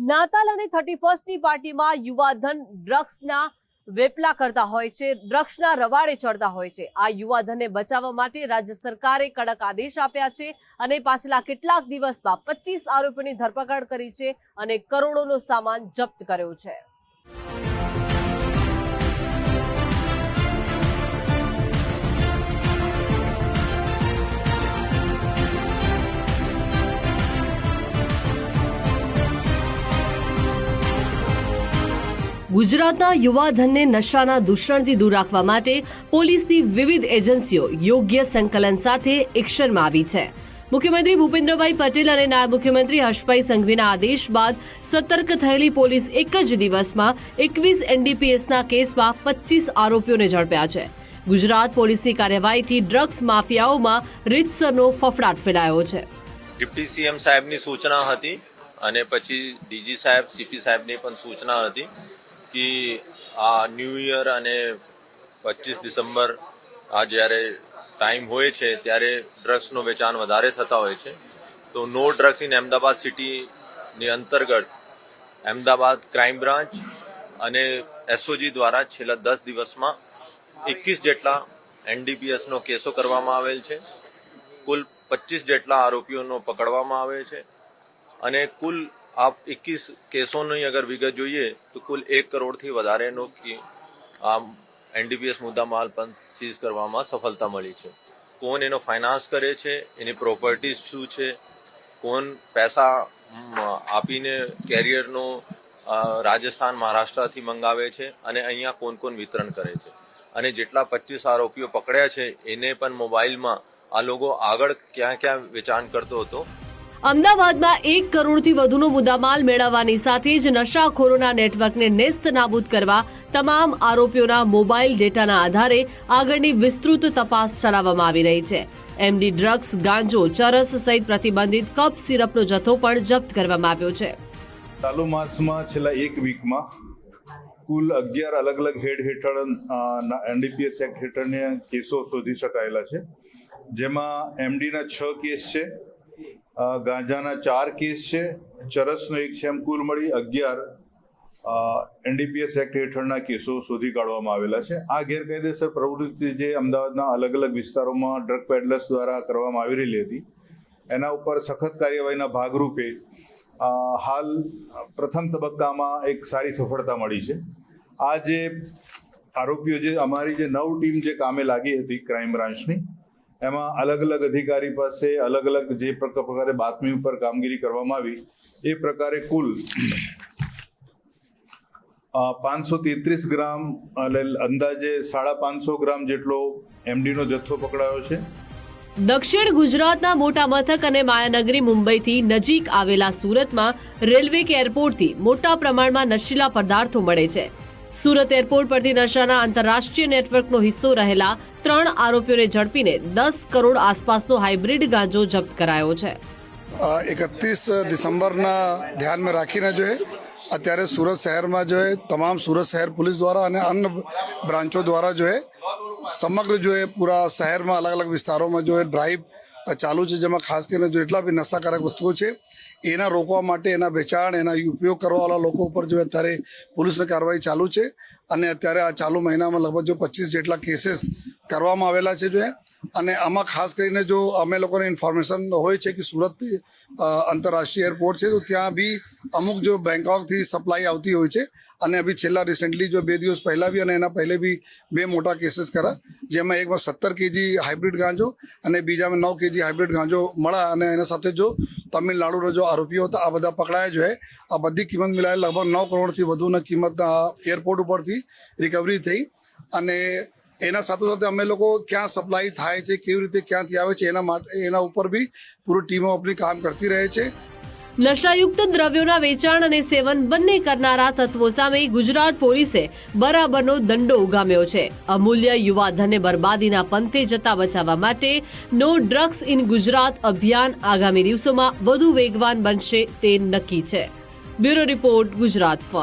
નાતાલ અને થર્ટી ફર્સ્ટની પાર્ટીમાં યુવાધન ડ્રગ્સના વેપલા કરતા હોય છે, ડ્રગ્સના રવાડે ચડતા હોય છે. આ યુવાધનને બચાવવા માટે રાજ્ય સરકારે કડક આદેશ આપ્યા છે અને પાછલા કેટલાક દિવસમાં પચીસ આરોપીની ધરપકડ કરી છે અને કરોડોનો સામાન જપ્ત કર્યો છે. ગુજરાતના યુવાધનને નશાના દૂષણથી દૂર રાખવા માટે પોલીસની વિવિધ એજન્સીઓ યોગ્ય સંકલન સાથે એક્શનમાં આવી છે. મુખ્યમંત્રી ભૂપેન્દ્રભાઈ પટેલ અને નાયબ મુખ્યમંત્રી હર્ષભાઈ સંઘવીના આદેશ બાદ સતર્ક થયેલી પોલીસ એક જ દિવસમાં એકવીસ એનડીપીએસના કેસમાં પચીસ આરોપીઓને ઝડપ્યા છે. ગુજરાત પોલીસની કાર્યવાહીથી ડ્રગ્સ માફિયાઓમાં રીતસરનો ફફડાટ ફેલાયો છે. ડિપ્ટી સીએમ સાહેબની સૂચના હતી અને પછી ડીજી સાહેબ, સીપી સાહેબની પણ સૂચના હતી. કે આ ન્યૂ યર અને પચીસ ડિસેમ્બર, આ જ્યારે ટાઈમ હોય છે, ત્યારે ડ્રગ્સનું વેચાણ વધારે થતા હોય છે. તો નો ડ્રગ્સ ઇન અમદાવાદ સિટીની અંતર્ગત અમદાવાદ ક્રાઇમ બ્રાન્ચ અને એસઓજી દ્વારા છેલ્લા દસ દિવસમાં એકવીસ જેટલા એનડીપીએસનો કેસો કરવામાં આવેલ છે. કુલ પચીસ જેટલા આરોપીઓનો પકડવામાં આવે છે. અને કુલ આ એકવીસ કેસોની અગર વિગત જોઈએ તો કુલ એક કરોડથી વધારેનો કી- આમ એનડીપીએસ મુદ્દામાલ પણ સીઝ કરવામાં સફળતા મળી છે કોણ એનો ફાઇનાન્સ કરે છે એની પ્રોપર્ટીઝ શું છે કોણ પૈસા આપીને કેરિયરનો રાજસ્થાન મહારાષ્ટ્રથી મંગાવે છે અને અહીંયા કોણ કોણ વિતરણ કરે છે અને જેટલા પચીસ આરોપીઓ પકડ્યા છે એને પણ મોબાઈલમાં આ લોકો આગળ ક્યાં ક્યાં વેચાણ કરતો હતો અમદાવાદમાં એક કરોડથી વધુનો મુદ્દામાલ મેળવવાની સાથે જ નશાખોરોના નેટવર્કને નેસ્ત નાબૂદ કરવા તમામ આરોપીઓના મોબાઈલ ડેટાના આધારે આગળની વિસ્તૃત તપાસ ચલાવવામાં આવી રહી છે. એમડી ડ્રગ્સ, ગાંજો, ચરસ સહિત પ્રતિબંધિત કપ સિરપનો જથ્થો પણ જપ્ત કરવામાં આવ્યો છે. ચાલુ માસમાં છેલ્લા એક વીકમાં કુલ અગિયાર અલગ અલગ હેડ હેઠળ એનડીપીએસ એક્ટ હેઠળના કેસો શોધી શકાયેલા છે. જેમાં એમડીના છ કેસ છે. ગાંજાના ચાર કેસ છે, ચરસનો એક છે, એમ કુલ મળી અગિયાર એનડીપીએસ એક્ટ હેઠળના કેસો શોધી કાઢવામાં આવેલા છે. આ ગેરકાયદેસર પ્રવૃત્તિ જે અમદાવાદના અલગ અલગ વિસ્તારોમાં ડ્રગ પેડલર્સ દ્વારા કરવામાં આવી રહેલી હતી, એના ઉપર સખત કાર્યવાહીના ભાગરૂપે હાલ પ્રથમ તબક્કામાં એક સારી સફળતા મળી છે. આ જે આરોપીઓ જે અમારી જે નવ ટીમ જે કામે લાગી હતી ક્રાઇમ બ્રાન્ચની એમાં અલગ અલગ અધિકારી પાસે અલગ અલગ જે પ્રક- પ્રકારે બાતમી ઉપર કામગીરી કરવામાં આવી, એ પ્રકારે કુલ પાંચસો તેત્રીસ ગ્રામ એટલે અંદાજે સાડા પાંચસો ગ્રામ જેટલો એમડીનો જથ્થો પકડાયો છે. દક્ષિણ ગુજરાતના મોટા મથક અને માયાનગરી મુંબઈથી નજીક આવેલા સુરતમાં રેલવે કે એરપોર્ટથી મોટા પ્રમાણમાં નશીલા પદાર્થો મળે છે. સુરત એરપોર્ટ પરથી નશાના આંતરરાષ્ટ્રીય નેટવર્કનો હિસ્સો રહેલા ત્રણ આરોપીઓને ઝડપીને દસ કરોડ આસપાસનો હાઇબ્રિડ ગાંજો જપ્ત કરાયો છે. એકત્રીસ ડિસેમ્બરના ધ્યાનમાં રાખીને જો અત્યારે સુરત શહેરમાં જો તમામ સુરત શહેર પોલીસ દ્વારા અને અન્ય બ્રાન્ચો દ્વારા જો સમગ્ર જો પૂરા શહેરમાં અલગ અલગ વિસ્તારોમાં જો ડ્રાઈવ ચાલુ છે, જેમાં ખાસ કરીને જો એટલા બી નશાકારક વસ્તુઓ છે, એના રોકવા માટે, એના વેચાણ, એના ઉપયોગ કરવાવાળા લોકો ઉપર જો અત્યારે પોલીસની કાર્યવાહી ચાલુ છે, અને અત્યારે આ ચાલુ મહિનામાં લગભગ જો પચીસ જેટલા કેસીસ કરવામાં આવેલા છે જો. અને આમાં ખાસ કરીને જો અમે લોકોને ઇન્ફોર્મેશન હોય છે કે સુરતથી આંતરરાષ્ટ્રીય એરપોર્ટ છે, તો ત્યાં બી અમુક જો બેંકોકથી સપ્લાય આવતી હોય છે. અને અભી છેલ્લા રિસેન્ટલી જો બે દિવસ પહેલાં બી અને એના પહેલે બી બે મોટા કેસીસ કરા, જેમાં એકમાં સત્તર કેજી હાઇબ્રિડ ગાંજો અને બીજામાં નવ કેજી હાઇબ્રિડ ગાંજો મળ્યા અને એના સાથે જો તમિલનાડુના જો આરોપીઓ હતા, આ બધા પકડાયા જો હે. આ બધી કિંમત મિલાય લગભગ નવ કરોડથી વધુના કિંમત આ એરપોર્ટ ઉપરથી રિકવરી થઈ. અને એના સાથે સાથે અમે લોકો ક્યાં સપ્લાય થાય છે, કેવી રીતે ક્યાંથી આવે છે, એના માટે, એના ઉપર બી પૂરી ટીમો આપણી કામ કરતી રહે છે. નશાયુક્ત દ્રવ્યોના વેચાણ અને સેવન બંને કરનારા તત્વો સામે ગુજરાત પોલીસે બરાબરનો દંડો ઉગામ્યો છે. અમૂલ્ય યુવાધનને બરબાદીના પંથે જતા બચાવવા માટે નો ડ્રગ્સ ઇન ગુજરાત અભિયાન આગામી દિવસોમાં વધુ વેગવાન બનશે તે નક્કી છે. Bureau report Gujarat